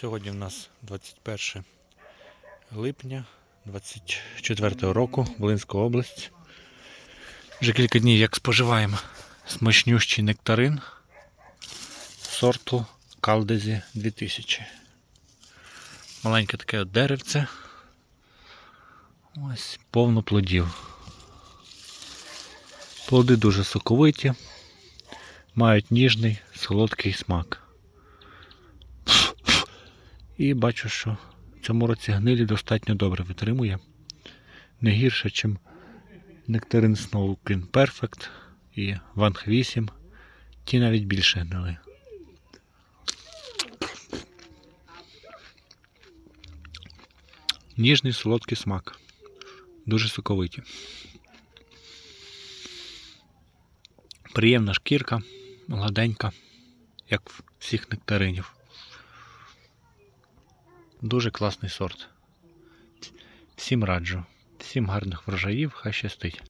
Сьогодні в нас 21 липня 24 року, Волинська область. Вже кілька днів як споживаємо смачнющий нектарин сорту Калдезі 2000. Маленьке таке деревце. Ось повно плодів. Плоди дуже соковиті, мають ніжний солодкий смак. І бачу, що в цьому році гнилі достатньо добре витримує. Не гірше, ніж нектарин Snow Clean Perfect і Ванг 8. Ті навіть більше гнили. Ніжний солодкий смак. Дуже соковиті. Приємна шкірка, гладенька, як всіх нектаринів. Дуже класний сорт. Всім раджу. Всім гарних врожаїв, хай щастить.